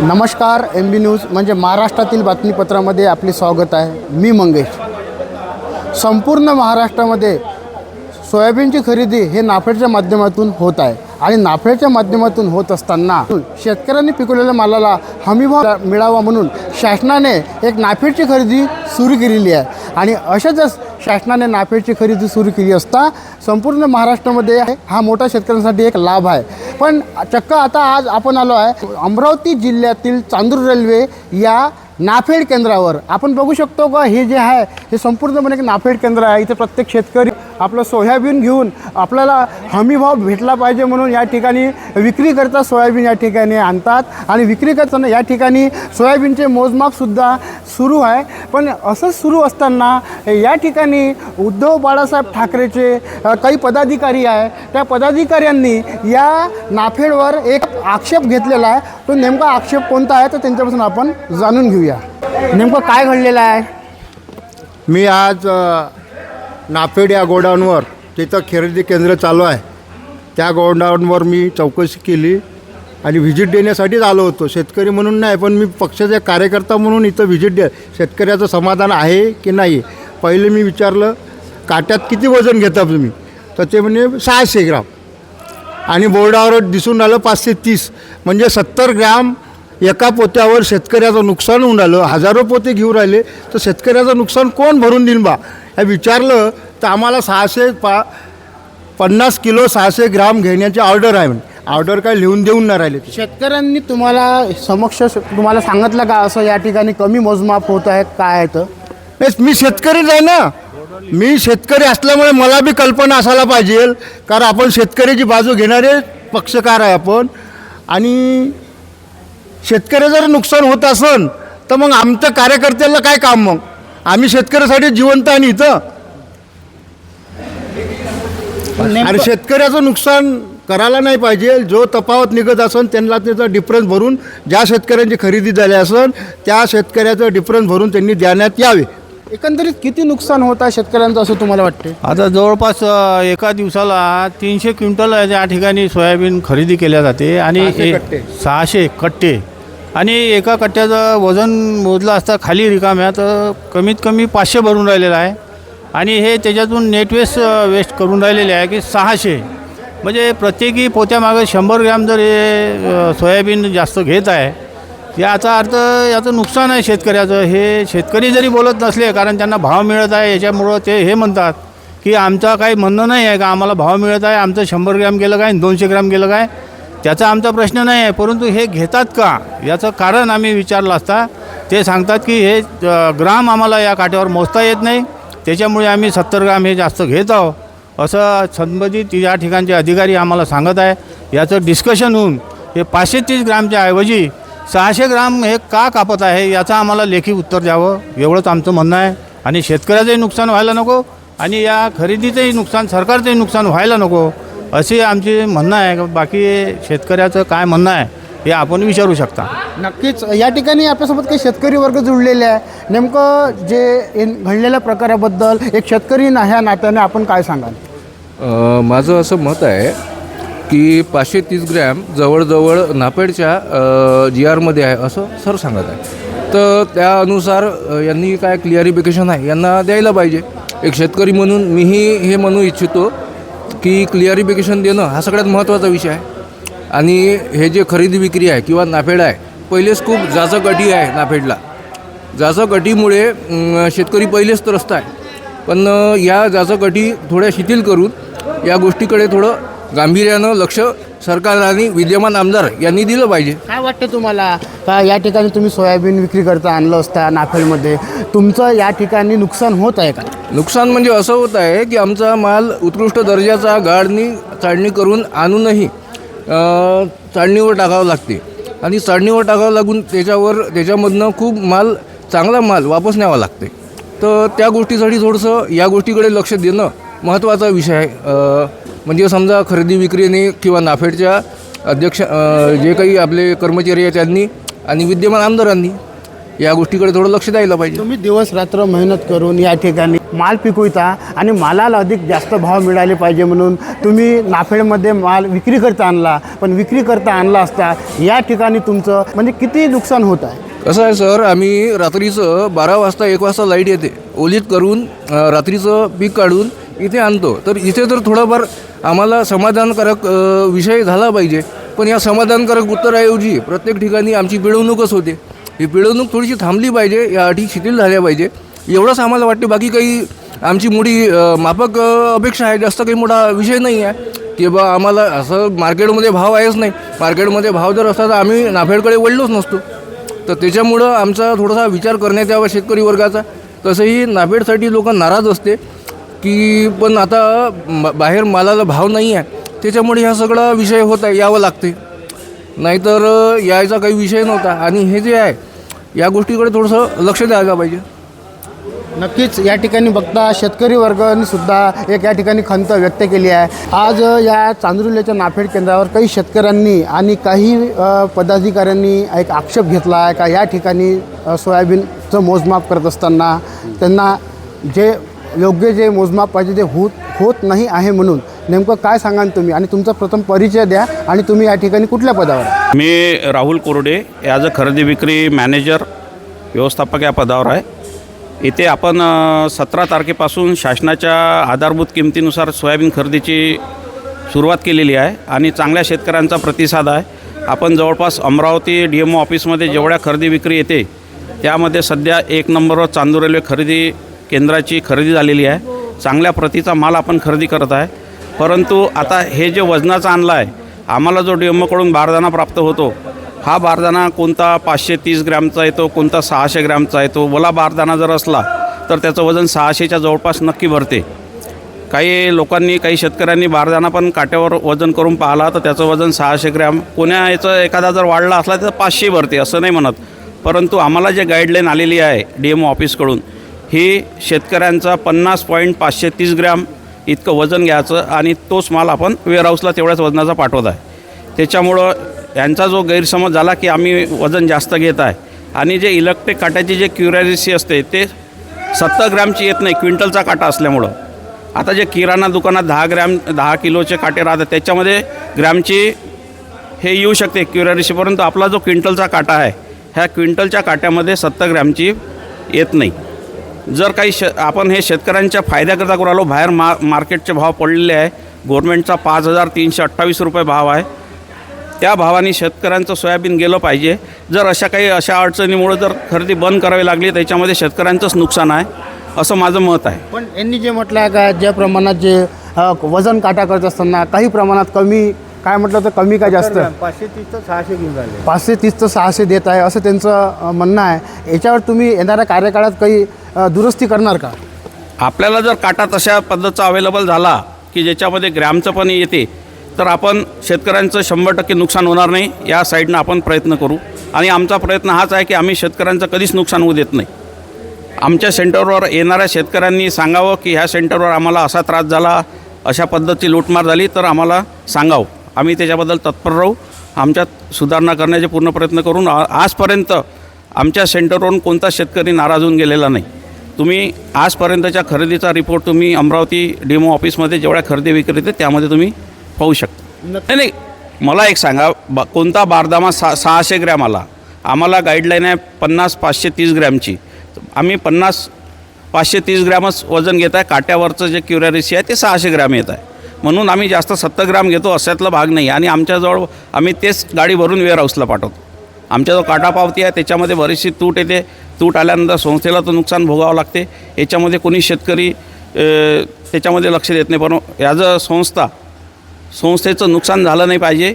नमस्कार एम बी न्यूज म्हणजे महाराष्ट्रातील बातमीपत्रामध्ये आपले स्वागत आहे. मी मंगेश. संपूर्ण महाराष्ट्रामध्ये सोयाबीनची खरेदी हे नाफेडच्या माध्यमातून होत आहे आणि नाफेडच्या माध्यमातून होत असताना शेतकऱ्यांनी पिकवलेल्या मालाला हमीभाव मिळावा म्हणून शासनाने एक नाफेडची खरेदी सुरू केलेली आहे. आणि अशाच शासनाने नाफेडची खरेदी सुरू केली असता संपूर्ण महाराष्ट्रामध्ये हा मोठा शेतकऱ्यांसाठी एक लाभ आहे. पण चक्क आता आज आपण आलो आहे अमरावती जिल्ह्यातील चांदूर रेल्वे या नाफेड केंद्रावर. आपण बघू शकतो का हे जे आहे हे संपूर्णपणे एक नाफेड केंद्र आहे. इथे प्रत्येक शेतकरी आपलं सोयाबीन घेऊन आपल्याला हमीभाव भेटला पाहिजे म्हणून या ठिकाणी विक्री करता सोयाबीन या ठिकाणी आणतात. आणि विक्री करताना या ठिकाणी सोयाबीनचे मोजमापसुद्धा सुरू आहे. पण असंच सुरू असताना या ठिकाणी उद्धव बाळासाहेब ठाकरेचे काही पदाधिकारी आहे. त्या पदाधिकाऱ्यांनी या नाफेडवर एक आक्षेप घेतलेला आहे. तो नेमका आक्षेप कोणता आहे? तर त्यांच्यापासून आपण जाणून घेऊया. नेमकं काय घडलेलं आहे? मी आज नाफेड या गोडाऊनवर तिथं खरेदी केंद्र चालू आहे. त्या गोडाऊनवर मी चौकशी केली आणि व्हिजिट देण्यासाठीच आलो होतो. शेतकरी म्हणून नाही पण मी पक्षाचा कार्यकर्ता म्हणून इथं व्हिजिट दे शेतकऱ्याचं समाधान आहे की नाही? पहिले मी विचारलं काट्यात किती वजन घेता तुम्ही? तर ते म्हणजे सहाशे ग्राम. आणि बोर्डावर दिसून आलं पाचशे तीस. म्हणजे सत्तर ग्राम एका पोत्यावर शेतकऱ्याचं नुकसान होऊन राहिलं हजारो पोते घेऊन राहिले तर शेतकऱ्याचं नुकसान कोण भरून देईन बा? हे विचारलं तर आम्हाला सहाशे पा पन्नास किलो सहाशे ग्राम घेण्याची ऑर्डर आहे ऑर्डर काय लिहून देऊन नाही राहिले. शेतकऱ्यांनी तुम्हाला समक्ष तुम्हाला सांगितलं का असं या ठिकाणी कमी मोजमाप होत आहे काय आहे तर? नाही मी शेतकरीच आहे ना. मी शेतकरी असल्यामुळे मला बी कल्पना असायला पाहिजे. कारण आपण शेतकऱ्याची बाजू घेणारे पक्षकार आहे आपण. आणि शेतकरी जर नुकसान होत असन तर मग आमच्या कार्यकर्त्याला काय काम मग? आम्ही शेतकऱ्यासाठी जिवंत ना इथं. आणि शेतकऱ्याचं नुकसान करायला नाही पाहिजे. जो तफावत निघत असन त्यांना त्याचा डिफरन्स भरून ज्या शेतकऱ्यांची खरेदी झाली असन त्या शेतकऱ्याचं डिफरन्स भरून त्यांनी देण्यात यावे. एकंदरीत किती नुकसान होत आहे शेतकऱ्यांचं असं तुम्हाला वाटते आता जवळपास अ, एका दिवसाला तीनशे क्विंटल या ठिकाणी सोयाबीन खरेदी केल्या जाते आणि सहाशे ए- कट्टे. सहाशे कट्टे. आणि एका कट्ट्याचं वजन मोजलं असता खाली रिकाम्या तर कमीत कमी पाचशे भरून राहिलेलं आहे. आणि हे त्याच्यातून नेट वेस्ट करून राहिलेले आहे की सहाशे. म्हणजे प्रत्येकी पोत्यामागं शंभर ग्रॅम जर हे अ, सोयाबीन जास्त घेत आहे याचा अर्थ याचं नुकसान आहे शेतकऱ्याचं. हे शेतकरी जरी बोलत नसले कारण त्यांना भाव मिळत आहे याच्यामुळं ते हे म्हणतात की आमचा काही म्हणणं नाही आहे का? आम्हाला भाव मिळत आहे आमचं शंभर ग्रॅम गेलं काय? दोनशे ग्रॅम गेलं काय? त्याचा आमचा प्रश्न नाही आहे. परंतु हे घेतात का? याचं कारण आम्ही विचारलं असता. ते सांगतात की हे ग्राम आम्हाला या काट्यावर मोजता येत नाही. त्याच्यामुळे आम्ही सत्तर ग्राम हे जास्त घेत आहोत. असं संबंधित या ठिकाणचे अधिकारी आम्हाला सांगत आहे. याचं डिस्कशन होऊन हे पाचशे तीस ग्रामच्या ऐवजी सहाशे ग्राम हे का कापत आहे याचं आम्हाला लेखी उत्तर द्यावं. एवढंच आमचं म्हणणं आहे. आणि शेतकऱ्याचंही नुकसान व्हायला नको आणि या खरेदीचंही नुकसान सरकारचंही नुकसान व्हायला नको असे आमचे म्हणणं आहे. बाकी शेतकऱ्याचं काय म्हणणं आहे हे आपण विचारू शकता. नक्कीच. या ठिकाणी आपल्यासोबत काही शेतकरी वर्ग जुळलेले आहे. नेमकं जे इन- घडलेल्या प्रकाराबद्दल एक शेतकरी ना ह्या नात्याने आपण काय सांगाल? अ, माझं असं मत आहे की पाचशे तीस ग्रॅम जवळजवळ नापेडच्या जी आरमध्ये आहे असं सर सांगत आहे. तर त्यानुसार अनुसार यांनी काय क्लिअरिफिकेशन आहे यांना द्यायला पाहिजे. एक शेतकरी म्हणून मीही हे म्हणू इच्छितो की क्लिअरिफिकेशन देणं हा सगळ्यात महत्त्वाचा विषय आहे. आणि हे जे खरेदी विक्री आहे किंवा नाफेड आहे पहिलेच खूप जाचं गटी आहे नाफेडला जाचं गटीमुळे शेतकरी पहिलेच त्रस्त आहे. पण या जाचं गटी थोड्या शिथिल करून या गोष्टीकडे थोडं गांभीर्यानं लक्ष सरकार आणि विद्यमान आमदार यांनी दिलं पाहिजे. काय वाटतं तुम्हाला? का या ठिकाणी तुम्ही सोयाबीन विक्री करता आणलं असता नाफेडमध्ये? तुमचं या ठिकाणी नुकसान होत आहे का? नुकसान म्हणजे असं होत आहे की आमचा माल उत्कृष्ट दर्जाचा गाडणी चाळणी करून आणूनही चाळणीवर टाकावं लागते. आणि चाळणीवर टाकावं लागून त्याच्यावर त्याच्यामधनं खूप माल चांगला माल वापस न्यावा लागते. तर त्या गोष्टीसाठी थोडंसं या गोष्टीकडे लक्ष देणं महत्त्वाचा विषय आहे. म्हणजे समजा खरेदी विक्रीने किंवा नाफेडच्या अध्यक्ष जे काही आपले कर्मचारी आहेत त्यांनी आणि विद्यमान आमदारांनी या गोष्टीकडे थोडं लक्ष द्यायला पाहिजे. तुम्ही दिवस रात्र मेहनत करून या ठिकाणी माल पिकविता आणि मालाला अधिक जास्त भाव मिळाले पाहिजे म्हणून तुम्ही नाफेडमध्ये माल विक्री करता आणला पण विक्री करता आणला असता या ठिकाणी तुमचं म्हणजे किती नुकसान होत आहे? कसं आहे सर आम्ही रात्रीचं बारा वाजता एक वाजता लाइट येते. ओलीत करून रात्रीचं पीक काढून इथे आणतो. तर इथे तर थोडंफार आम्हाला समाधानकारक विषय झाला पाहिजे. पण या समाधानकारक उत्तराऐवजी प्रत्येक ठिकाणी आमची पिळवणूकच होते. ही पिळवणूक थोडीशी थांबली पाहिजे या अटी शिथिल झाल्या पाहिजे. एवढंच आम्हाला वाटते. बाकी काही आमची मोठी माफक अपेक्षा आहे. जास्त काही मोठा विषय नाही आहे. की बा आम्हाला असं मार्केटमध्ये भाव आहेच नाही. मार्केटमध्ये भाव जर असता तर आम्ही नाफेडकडे वळलोच नसतो. तर त्याच्यामुळं आमचा थोडासा विचार करण्यात यावा शेतकरी वर्गाचा. तसंही नाफेडसाठी लोक नाराज असते. की पण आता बाहेर मालाला भाव नाही आहे. त्याच्यामुळे हा सगळा विषय होत आहे यावं लागते नाहीतर यायचा काही विषय नव्हता. आणि हे जे आहे या गोष्टीकडे थोडंसं लक्ष द्यायला पाहिजे. नक्कीच या ठिकाणी बघता शेतकरी वर्गाने सुद्धा एक या ठिकाणी खंत व्यक्त केली आहे. आज या चांदुर्ल्याच्या नाफेड केंद्रावर काही शेतकऱ्यांनी आणि काही पदाधिकाऱ्यांनी एक आक्षेप घेतला आहे का? या ठिकाणी सोयाबीनचं मोजमाप करत असताना त्यांना जे योग्य जे मोजमाप पाहिजे ते होत होत नाही आहे म्हणून. नेमकं काय सांगाल तुम्ही? आणि तुमचा प्रथम परिचय द्या आणि तुम्ही या ठिकाणी कुठल्या पदावर मी राहुल कोरडे ॲज अ खरेदी विक्री मॅनेजर व्यवस्थापक या पदावर आहे. इथे आपण सतरा तारखेपासून शासनाच्या आधारभूत किमतीनुसार सोयाबीन खरेदीची सुरुवात केलेली आहे आणि चांगल्या शेतकऱ्यांचा प्रतिसाद आहे. आपण जवळपास अमरावती डी एम ओ ऑफिसमध्ये जेवढ्या खरेदी विक्री येते त्यामध्ये सध्या एक नंबरवर चांदूर रेल्वे खरेदी केंद्राची खरेदी झालेली आहे. चांगल्या प्रतीचा माल आपण खरेदी करत आहे. परंतु आता हे जे वजनाचा आणला आहे आम्हाला जो डी एम बारदाना प्राप्त होतो हा बारदाना कोणता पाचशे तीस ग्रॅमचा येतो कोणता सहाशे ग्रॅमचा येतो? वला बारदाना जर असला तर त्याचं वजन सहाशेच्या जवळपास नक्की भरते. काही लोकांनी काही शेतकऱ्यांनी बारदाना पण काट्यावर वजन करून पाहिला तर त्याचं वजन सहाशे ग्रॅम. कोण्या याचं एखादा जर वाढला असला तर पाचशे भरते असं नाही म्हणत. परंतु आम्हाला जे गाईडलाईन आलेली आहे डी एम ओ ऑफिसकडून ही शेतकऱ्यांचा पन्नास पॉईंट पाचशे तीस ग्रॅम इतकं वजन घ्यायचं आणि तोच माल आपण वेअरहाऊसला तेवढ्याच वजनाचा पाठवत आहे. त्याच्यामुळं यांचा जो गैरसमज झाला की आम्ही वजन जास्त घेत आहे. आणि जे इलेक्ट्रिक काट्याची जे क्युरॅरिसी असते ते सत्तर ग्रॅमची येत नाही क्विंटलचा काटा असल्यामुळं. आता जे किराणा दुकानात दहा ग्रॅम दहा किलोचे काटे राहतात त्याच्यामध्ये ग्रॅमची हे येऊ शकते क्युरॅरिसी परंतु आपला जो क्विंटलचा काटा आहे ह्या क्विंटलच्या काट्यामध्ये सत्तर ग्रॅमची येत नाही. जर काही श आपण हे शेतकऱ्यांच्या फायद्याकरता करू आलो बाहेर मा मार्केटचे भाव पडलेले आहे गोरमेंटचा पाच हजार तीनशे अठ्ठावीस रुपये भाव आहे त्या भावाने शेतकऱ्यांचं सोयाबीन गेलं पाहिजे. जर अशा काही अशा अडचणीमुळे जर खरेदी बंद करावी लागली त्याच्यामध्ये शेतकऱ्यांचंच नुकसान आहे असं माझं मत आहे. पण यांनी जे म्हटलं आहे का ज्या प्रमाणात जे वजन काटा करत असताना काही प्रमाणात कमी काय म्हटलं तर कमी का जास्त? पाचशे तीस तर सहाशे घेऊन राहिले. पाचशे तीस तर सहाशे देत आहे असं त्यांचं म्हणणं आहे. याच्यावर तुम्ही येणाऱ्या कार्यकाळात काही दुरुस्ती करणार का? आपल्याला जर काटा तशा पद्धतीचा अवेलेबल झाला की ज्याच्यामध्ये ग्रॅमचं पण येते तर आपण शेतकऱ्यांचं शंभर टक्के नुकसान होणार नाही या साईडनं आपण प्रयत्न करू. आणि आमचा प्रयत्न हाच आहे की आम्ही शेतकऱ्यांचं कधीच नुकसान होऊ देत नाही. आमच्या सेंटरवर येणाऱ्या शेतकऱ्यांनी सांगावं की ह्या सेंटरवर आम्हाला असा त्रास झाला अशा पद्धतीची लूटमार झाली तर आम्हाला सांगावं. आम्ही त्याच्याबद्दल तत्पर राहू. आमच्यात सुधारणा करण्याचे पूर्ण प्रयत्न करून आ- आजपर्यंत आमच्या सेंटरवरून कोणता शेतकरी नाराज होऊन गेलेला नाही. तुम्ही आजपर्यंतच्या खरेदीचा रिपोर्ट तुम्ही अमरावती डेमो ऑफिसमध्ये जेवढ्या खरेदी विक्री येते त्यामध्ये तुम्ही पाहू शकता. नाही नाही मला एक सांगा ब कोणता बारदामा सा सहाशे ग्रॅम आला? आम्हाला गाईडलाईन आहे पन्नास पाचशे तीस ग्रॅमची. आम्ही पन्नास पाचशे तीस ग्रॅमच वजन घेत आहे काट्यावरचं जे क्युरॅरिसी आहे ते सहाशे ग्रॅम येत आहे. म्हणून आम्ही जास्त सत्तर ग्राम घेतो अशातला भाग नाही. आणि आमच्याजवळ आम्ही तेच गाडी भरून वेअरहाऊसला पाठवतो. आमच्या जो काटा पावती आहे त्याच्यामध्ये बरीचशी तूट येते. तूट आल्यानंतर संस्थेला तर नुकसान भोगावं लागते. याच्यामध्ये कोणी शेतकरी त्याच्यामध्ये लक्ष देत नाही. पण ॲज अ संस्था संस्थेचं नुकसान झालं नाही पाहिजे.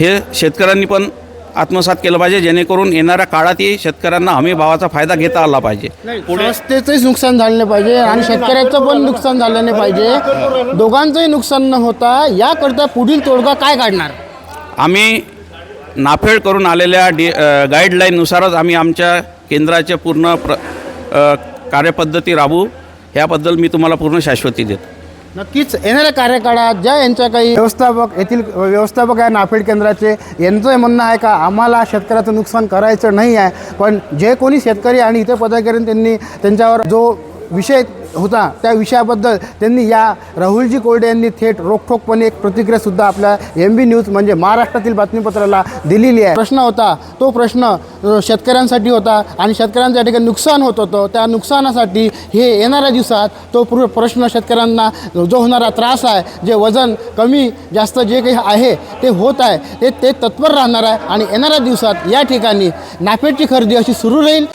हे शेतकऱ्यांनी पण आत्मसात केलं पाहिजे जेणेकरून येणाऱ्या काळातही शेतकऱ्यांना हमी भावाचा फायदा घेता आला पाहिजे. संस्थेचंही नुकसान झालं नाही पाहिजे आणि शेतकऱ्याचं पण नुकसान झालं नाही पाहिजे. दोघांचंही नुकसान न होता याकरता पुढील तोडगा काय काढणार? आम्ही नाफेड करून आलेल्या डी गाईडलाईननुसारच आम्ही आमच्या केंद्राचे पूर्ण प्र कार्यपद्धती राबवू. ह्याबद्दल मी तुम्हाला पूर्ण शाश्वती देतो. नक्कीच. येणाऱ्या कार्यकाळात ज्या यांच्या काही व्यवस्थापक येथील व्यवस्थापक आहे नाफेड केंद्राचे यांचं म्हणणं आहे का आम्हाला शेतकऱ्याचं नुकसान करायचं नाही आहे. पण जे कोणी शेतकरी आणि इतर पदाधिकारी त्यांनी त्यांच्यावर जो विषय होता. त्या विषयाबद्दल त्यांनी या राहुलजी कोरडे यांनी थेट रोखठोकपणे एक प्रतिक्रियासुद्धा आपल्या एम बी न्यूज म्हणजे महाराष्ट्रातील बातमीपत्राला दिलेली आहे. प्रश्न होता. तो प्रश्न शेतकऱ्यांसाठी होता आणि शेतकऱ्यांच्या या ठिकाणी नुकसान होत होतं. त्या नुकसानासाठी हे येणाऱ्या दिवसात तो पूर्ण प्रश्न शेतकऱ्यांना जो होणारा त्रास आहे जे वजन कमी जास्त जे काही आहे ते होत आहे ते ते तत्पर राहणार आहे आणि येणाऱ्या दिवसात या ठिकाणी नाफेडची खरेदी अशी सुरू राहील.